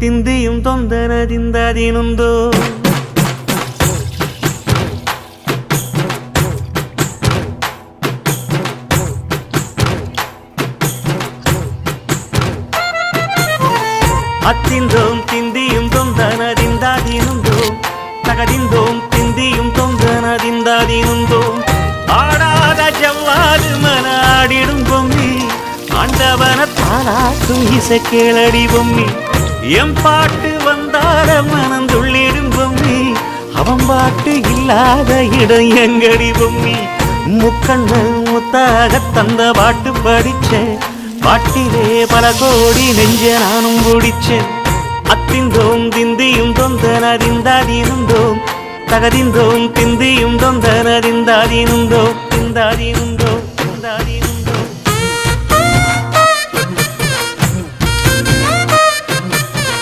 ತಿಂದಿಯು ತೊಂದರದಿಂದ ದಿನೊಂದು அத்திந்தோம் திந்தியும் தொந்தனதிந்தாதினுந்தோம் தகதிந்தோம் திந்தியும் தொந்தனதிந்தாதினுந்தோம் ஆடாத ஜவ்வாது மனாடிடும் பொம்மி. ஆண்டவன தாளாட்டும் இசை கேளடி பொம்மி. எம் பாட்டு வந்தார மனந்துள்ளிடும் பொம்மி. அவன் பாட்டு இல்லாத இடம் எங்கடி பொம்மி. முக்கண்ணல் முத்தாக தந்த பாட்டு படிச்சேன். பாட்டிலே பல கோடி நெஞ்ச நானும் குடிச்சேன் அத்திந்தோம் திந்தியும் தொந்தனறிந்தாதீனுந்தோம் தகதிந்தோம் திந்தியும் தொந்தனறிந்தாதீனுந்தோம் திந்தாதீனுந்தோம்.